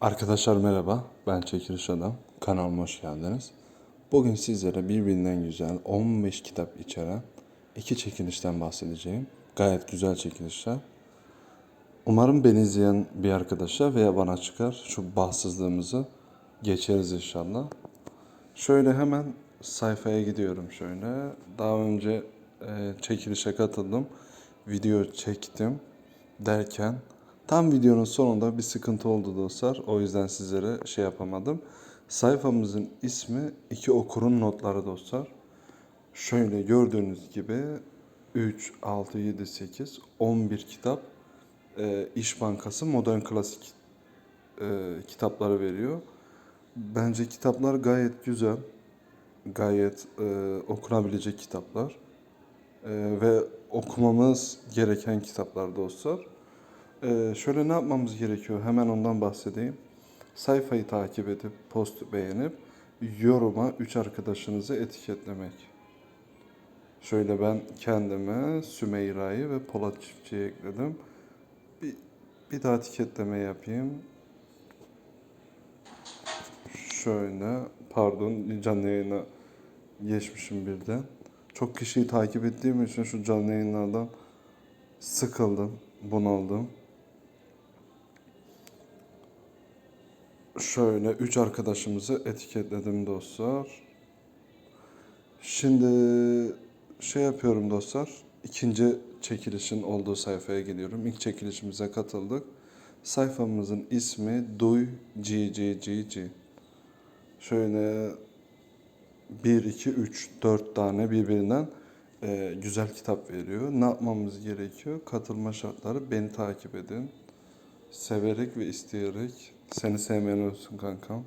Arkadaşlar merhaba, ben Çekiliş Adam. Kanalıma hoş geldiniz. Bugün sizlere birbirinden güzel 15 kitap içeren iki çekilişten bahsedeceğim. Gayet güzel çekilişler. Umarım beni izleyen bir arkadaşa veya bana çıkar. Şu bahtsızlığımızı geçeriz inşallah. Şöyle hemen sayfaya gidiyorum şöyle. Daha önce e, çekilişe katıldım. Video çektim derken tam videonun sonunda bir sıkıntı oldu dostlar. O yüzden sizlere şey yapamadım. Sayfamızın ismi iki okurun notları dostlar. Şöyle gördüğünüz gibi 3, 6, 7, 8, 11 kitap e, İş Bankası Modern Klasik e, kitapları veriyor. Bence kitaplar gayet güzel. Gayet e, okunabilecek kitaplar. E, ve okumamız gereken kitaplar dostlar. E, şöyle ne yapmamız gerekiyor? Hemen ondan bahsedeyim. Sayfayı takip edip, post beğenip, yoruma 3 arkadaşınızı etiketlemek. Şöyle ben kendime Sümeyra'yı ve Polat Çiftçi'yi ekledim. Bir, bir daha etiketleme yapayım. Şöyle, pardon canlı yayına geçmişim birden. Çok kişiyi takip ettiğim için şu canlı yayınlardan sıkıldım, bunaldım. Şöyle üç arkadaşımızı etiketledim dostlar. Şimdi şey yapıyorum dostlar. İkinci çekilişin olduğu sayfaya geliyorum. İlk çekilişimize katıldık. Sayfamızın ismi Duy GGGG. Şöyle 1, 2, 3, 4 tane birbirinden e, güzel kitap veriyor. Ne yapmamız gerekiyor? Katılma şartları beni takip edin. Severek ve isteyerek. Seni sevmeyen olsun kankam.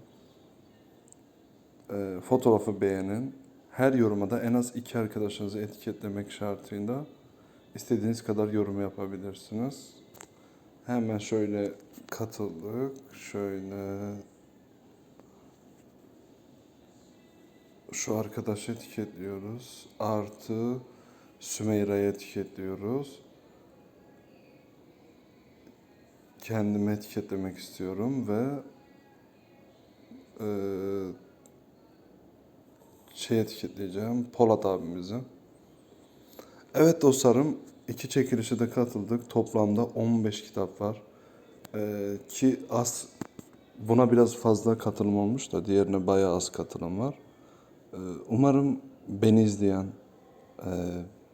E, fotoğrafı beğenin. Her yoruma da en az iki arkadaşınızı etiketlemek şartıyla istediğiniz kadar yorum yapabilirsiniz. Hemen şöyle katıldık. Şöyle şu arkadaşı etiketliyoruz. Artı Sümeyra'yı etiketliyoruz. Kendimi etiketlemek istiyorum ve eee şey etiketleyeceğim. Polat abimizi. Evet dostlarım iki çekilişe de katıldık. Toplamda 15 kitap var. Ee, ki az buna biraz fazla katılım olmuş da diğerine bayağı az katılım var. Ee, umarım beni izleyen e,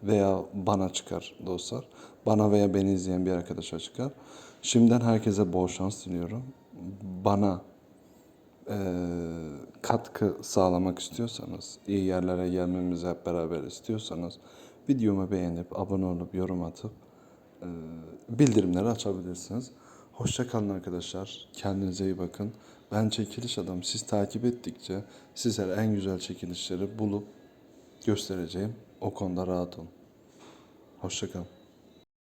veya bana çıkar dostlar. Bana veya beni izleyen bir arkadaşa çıkar. Şimdiden herkese bol şans diliyorum. Bana e, katkı sağlamak istiyorsanız, iyi yerlere gelmemizi hep beraber istiyorsanız videomu beğenip, abone olup, yorum atıp e, bildirimleri açabilirsiniz. Hoşça kalın arkadaşlar. Kendinize iyi bakın. Ben çekiliş adam. Siz takip ettikçe sizlere en güzel çekilişleri bulup göstereceğim. O konuda rahat olun. Hoşça kalın.